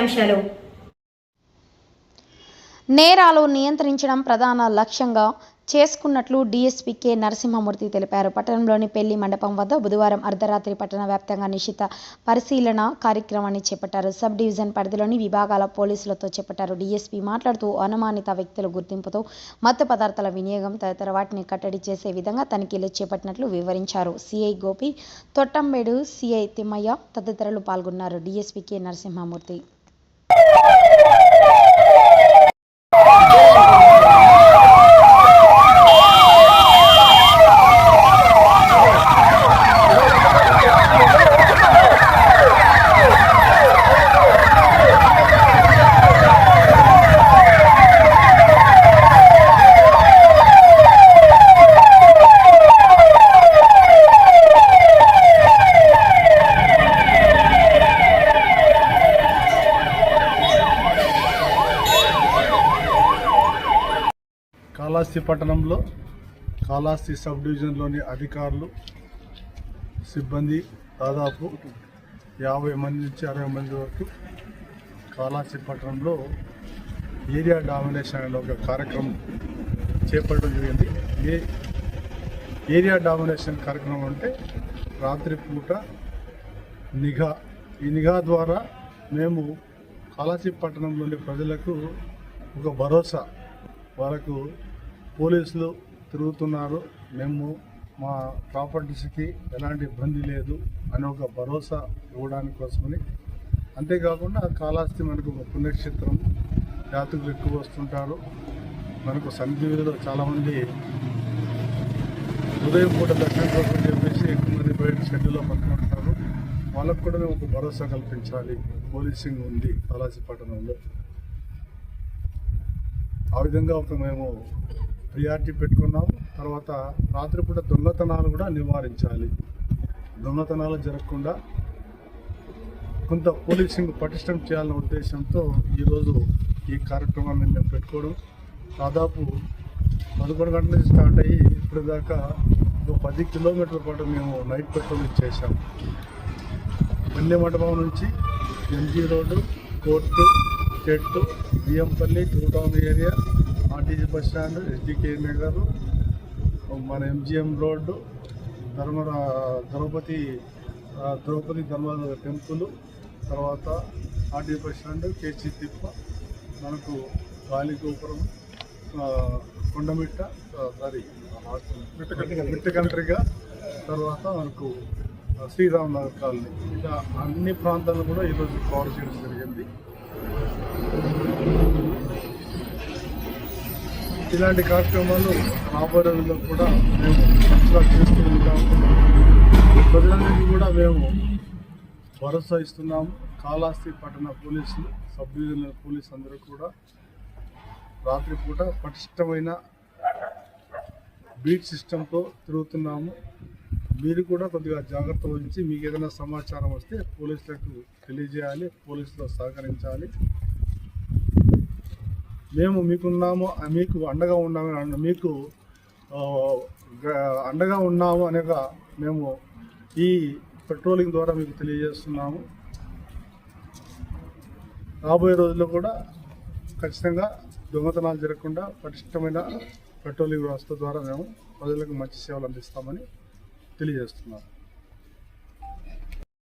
ముఖ్యాంశాలు. నేరాలు నియంత్రించడం ప్రధాన లక్ష్యంగా చేసుకున్నట్లు డీఎస్పీ కె నరసింహమూర్తి తెలిపారు. పట్టణంలోని పెళ్ళి మండపం వద్ద బుధవారం అర్ధరాత్రి పట్టణ వ్యాప్తంగా నిశ్చిత పరిశీలన కార్యక్రమాన్ని చేపట్టారు. సబ్ డివిజన్ పరిధిలోని విభాగాల పోలీసులతో చేపట్టారు. డీఎస్పీ మాట్లాడుతూ అనుమానిత వ్యక్తుల గుర్తింపుతో మత్తు పదార్థాల వినియోగం తదితర వాటిని కట్టడి చేసే విధంగా తనిఖీలు చేపట్టినట్లు వివరించారు. సిఐ గోపి తొట్టంబేడు సిఐ తిమ్మయ్య తదితరులు పాల్గొన్నారు. DSP K Narasimhamurthy Oh! Kalahasti పట్టణంలో కాళాస్తి సబ్ డివిజన్లోని అధికారులు సిబ్బంది దాదాపు యాభై మంది నుంచి అరవై మంది వరకు కాళాస్తి పట్టణంలో ఏరియా డామినేషన్ అనే ఒక కార్యక్రమం చేపట్టడం జరిగింది. ఏ ఏరియా డామినేషన్ కార్యక్రమం అంటే రాత్రిపూట నిఘా ఈ నిఘా ద్వారా మేము కాళహస్తి పట్టణంలోని ప్రజలకు ఒక భరోసా వాళ్ళకు పోలీసులు తిరుగుతున్నారు. మేము మా ప్రాపర్టీస్కి ఎలాంటి ఇబ్బంది లేదు అని ఒక భరోసా ఇవ్వడానికి కోసమని. అంతేకాకుండా కాళహస్తి మనకు ఒక పుణ్యక్షేత్రం. జాతకులు ఎక్కువ వస్తుంటారు. మనకు సన్నిధిలో చాలామంది ఉదయం పూట దర్శనం కోసం చెప్పేసి ఎక్కువ మంది బయట షెడ్యూల్లో పట్టుకుంటారు వాళ్ళకు కూడా మేము ఒక భరోసా కల్పించాలి. పోలీసింగ్ ఉంది కాళహస్తి పట్టణంలో. ఆ విధంగా ఒక మేము ప్రియారిటీ పెట్టుకున్నాం. తర్వాత రాత్రిపూట దొంగతనాలు కూడా నివారించాలి. దొంగతనాలు జరగకుండా కొంత పోలీసింగ్ పటిష్టం చేయాలనే ఉద్దేశంతో ఈరోజు ఈ కార్యక్రమాన్ని మేము పెట్టుకోవడం. దాదాపు పదకొండు గంటల నుంచి స్టార్ట్ అయ్యి ఇప్పుడు దాకా ఒక పది కిలోమీటర్ల పాటు మేము నైట్ పెట్రోలింగ్ చేశాం. వెన్నె మండపం నుంచి ఎంజీ రోడ్డు కోర్టు చెట్టు Biyyampalli two town area RTC bus stand SDK Nagar మన ఎంజిఎం రోడ్డు ధర్మ ద్రౌపది ద్రౌపది ధర్మ టెంపుల్ తర్వాత ఆర్టీసీ బస్ స్టాండ్ కేసీ తిప్ప మనకు గాలిగోపురం ఆ, కొండమిట్ట ఆ, సారీ మిట్టకంట్రిగా తర్వాత మనకు శ్రీరామ్ నగర్ కాలనీ. ఇలా అన్ని ప్రాంతాలను కూడా ఈరోజు కవర్ చేయడం జరిగింది. ఇలాంటి కార్యక్రమాలు రాబోయేలో కూడా మేము మంచిగా చేస్తూ ఉంటాము ప్రజలందరికీ కూడా మేము భరోసా ఇస్తున్నాము. కాళహస్తి పట్టణ పోలీసులు సబ్ డివిజనల్ పోలీసు అందరూ కూడా రాత్రిపూట పటిష్టమైన బీట్ సిస్టంతో తిరుగుతున్నాము. మీరు కూడా కొద్దిగా జాగ్రత్త వహించి మీకు ఏదైనా సమాచారం వస్తే పోలీసులకు తెలియజేయాలి పోలీసులు సహకరించాలి. మేము మీకున్నాము మీకు అండగా ఉన్నాము అన్న- మీకు అండగా ఉన్నాము అనగా మేము ఈ పెట్రోలింగ్ ద్వారా మీకు తెలియజేస్తున్నాము. రాబోయే రోజుల్లో కూడా ఖచ్చితంగా దొంగతనాలు జరగకుండా పటిష్టమైన పెట్రోలింగ్ వ్యవస్థ ద్వారా మేము ప్రజలకు మంచి సేవలు అందిస్తామని తెలియజేస్తున్నాము.